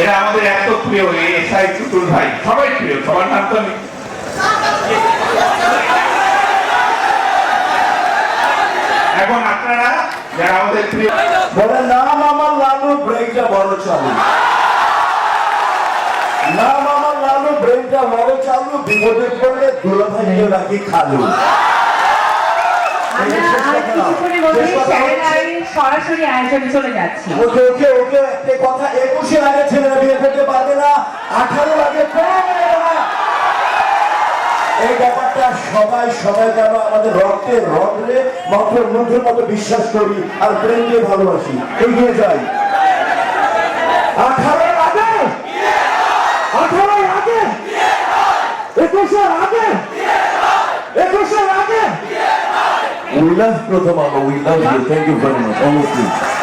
এরা আমাদের এত প্রিয় এস আই টুটুল ভাই। সবাই প্রিয়, সবার নাম তো এখন আপনারা, যারা আমাদের প্রিয় বলে, নাম আমার লালু ব্রেকটা বড় চালু। নাম আমার লালু ব্রেকটা বড় চালু, বিপদে পড়লে দুলা ভাইকে রাখি খালু আমরা আর কিছুক্ষণের মধ্যেই চ্যানেল সরাসরি আয়োজনে চলে যাচ্ছি। ওকে ওকে ওকে একটা কথা একুশে আগে ছেলেরা বিয়ে করতে পারবে না আঠারো আগে কোনো মেয়ে না। এই ব্যাপারটা সবাই সবাই যেন আমাদের রক্তে রক্তে মাত্র মুখের মতো বিশ্বাস করি আর প্রেমকে ভালোবাসি। এগিয়ে যাই। আঠারো আগে? আঠারো আগে? একুশের আগে একুশের আগে We love প্রথম আলো, we love you. Thank you very much. Honestly.